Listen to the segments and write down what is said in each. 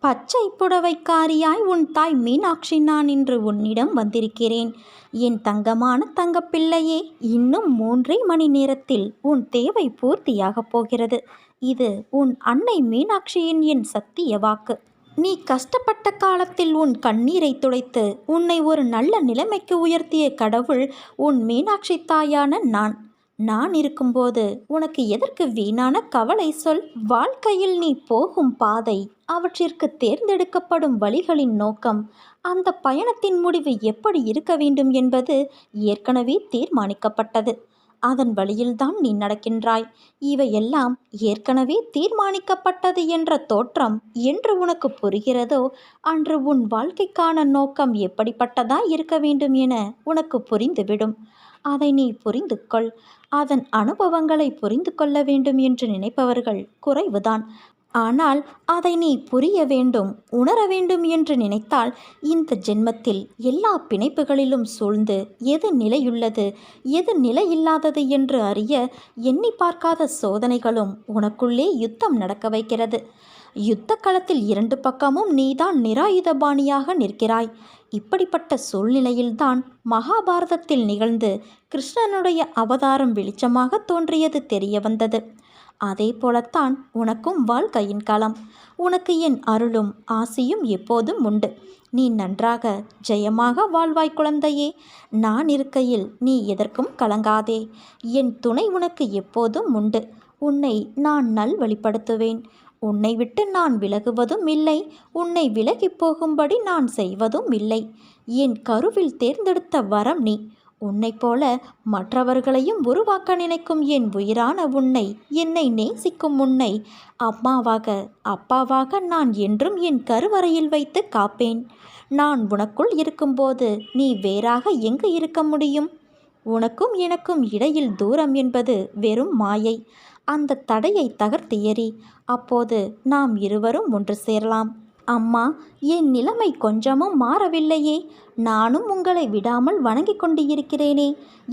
பச்சை புடவைக்காரியாய் உன் தாய் மீனாட்சி நான் இன்று உன்னிடம் வந்திருக்கிறேன். என் தங்கமான தங்கப்பிள்ளையே இன்னும் மூன்றே மணி நேரத்தில் உன் தேவை பூர்த்தியாகப் போகிறது. இது உன் அன்னை மீனாட்சியின் என் சத்திய வாக்கு. நீ கஷ்டப்பட்ட காலத்தில் உன் கண்ணீரை துடைத்து உன்னை ஒரு நல்ல நிலைமைக்கு உயர்த்திய கடவுள் உன் மீனாட்சி தாயான நான். நான் இருக்கும்போது உனக்கு எதற்கு வீணான கவலை சொல்? வாழ்க்கையில் நீ போகும் பாதை அவற்றிற்கு தேர்ந்தெடுக்கப்படும் வழிகளின் நோக்கம். அந்த பயணத்தின் முடிவு எப்படி இருக்க வேண்டும் என்பது ஏற்கனவே தீர்மானிக்கப்பட்டது. அதன் வழியில்தான் நீ நடக்கின்றாய். இவையெல்லாம் ஏற்கனவே தீர்மானிக்கப்பட்டது என்ற தோற்றம் என்று உனக்கு புரிகிறதோ அன்று உன் வாழ்க்கைக்கான நோக்கம் எப்படிப்பட்டதாய் இருக்க வேண்டும் என உனக்கு புரிந்துவிடும். அதை நீ புரிந்து கொள் அதன் அனுபவங்களை புரிந்து கொள்ள வேண்டும் என்று நினைப்பவர்கள் குறைவுதான். ஆனால் அதை நீ புரிய வேண்டும் உணர வேண்டும் என்று நினைத்தால் இந்த ஜென்மத்தில் எல்லா பிணைப்புகளிலும் சூழ்ந்து எது நிலையுள்ளது எது நிலையில்லாதது என்று அறிய எண்ணி பார்க்காத சோதனைகளும் உனக்குள்ளே யுத்தம் நடக்க வைக்கிறது. யுத்த களத்தில் இரண்டு பக்கமும் நீதான் நிராயுதபாணியாக நிற்கிறாய். இப்படிப்பட்ட சூழ்நிலையில்தான் மகாபாரதத்தில் நிகழ்ந்து கிருஷ்ணனுடைய அவதாரம் வெளிச்சமாக தோன்றியது தெரிய வந்தது. அதே போலத்தான் உனக்கும் வாழ்க்கையின் காலம் உனக்கு என் அருளும் ஆசையும் எப்போதும் உண்டு. நீ நன்றாக ஜெயமாக வாழ்வாய் குழந்தையே. நான் இருக்கையில் நீ எதற்கும் கலங்காதே. என் துணை உனக்கு எப்போதும் உண்டு. உன்னை நான் நல்வழிப்படுத்துவேன். உன்னை விட்டு நான் விலகுவதும் இல்லை. உன்னை விலகிப் போகும்படி நான் செய்வதும் இல்லை. என் கருவில் தேர்ந்தெடுத்த வரம் நீ. உன்னைப் போல மற்றவர்களையும் உருவாக்க நினைக்கும் என் உயிரான உன்னை என்னை நேசிக்கும் உன்னை அம்மாவாக அப்பாவாக நான் என்றும் என் கருவறையில் வைத்து காப்பேன். நான் உனக்குள் இருக்கும்போது நீ வேறாக எங்கு இருக்க முடியும்? உனக்கும் எனக்கும் இடையில் தூரம் என்பது வெறும் மாயை. அந்த தடையை தகர்த்து எறி அப்போது நாம் இருவரும் ஒன்று சேரலாம். அம்மா என் நிலைமை கொஞ்சமும் மாறவில்லையே. நானும் உங்களை விடாமல் வணங்கிக் கொண்டு இருக்கிறேனே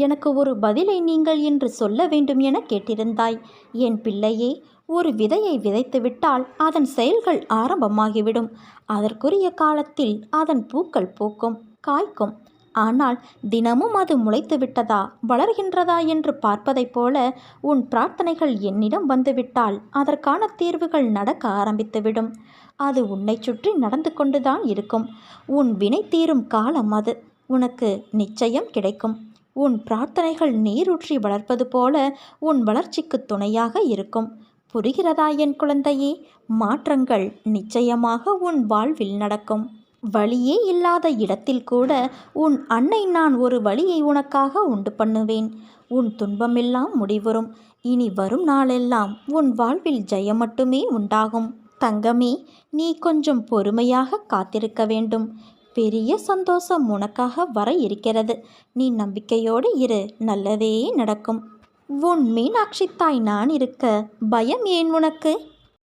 எனக்கு ஒரு பதிலை நீங்கள் என்று சொல்ல வேண்டும் என கேட்டிருந்தாய். என் பிள்ளையே ஒரு விதையை விதைத்துவிட்டால் அதன் செயல்கள் ஆரம்பமாகிவிடும். அதற்குரிய காலத்தில் அதன் பூக்கள் பூக்கும் காய்க்கும். ஆனால் தினமும் அது முளைத்து விட்டதா வளர்கின்றதா என்று பார்ப்பதைப் போல உன் பிரார்த்தனைகள் என்னிடம் வந்துவிட்டால் அதற்கான தீர்வுகள் நடக்க ஆரம்பித்துவிடும். அது உன்னை சுற்றி நடந்து கொண்டுதான் இருக்கும். உன் வினை தீரும் காலம் அது. உனக்கு நிச்சயம் கிடைக்கும். உன் பிரார்த்தனைகள் நீரூற்றி வளர்ப்பது போல உன் வளர்ச்சிக்கு துணையாக இருக்கும். புரிகிறதா என் குழந்தையே? மாற்றங்கள் நிச்சயமாக உன் வாழ்வில் நடக்கும். வழியே இல்லாத இடத்தில் கூட உன் அன்னை நான் ஒரு வழியை உனக்காக உண்டு பண்ணுவேன். உன் துன்பமெல்லாம் முடிவரும் இனி வரும் நாளெல்லாம் உன் வாழ்வில் ஜெயம் மட்டுமே உண்டாகும். தங்கமே நீ கொஞ்சம் பொறுமையாக காத்திருக்க வேண்டும். பெரிய சந்தோஷம் உனக்காக வர இருக்கிறது. நீ நம்பிக்கையோடு இரு. நல்லதே நடக்கும். உன் மீனாட்சி தாய் நான் இருக்க பயம் ஏன் உனக்கு?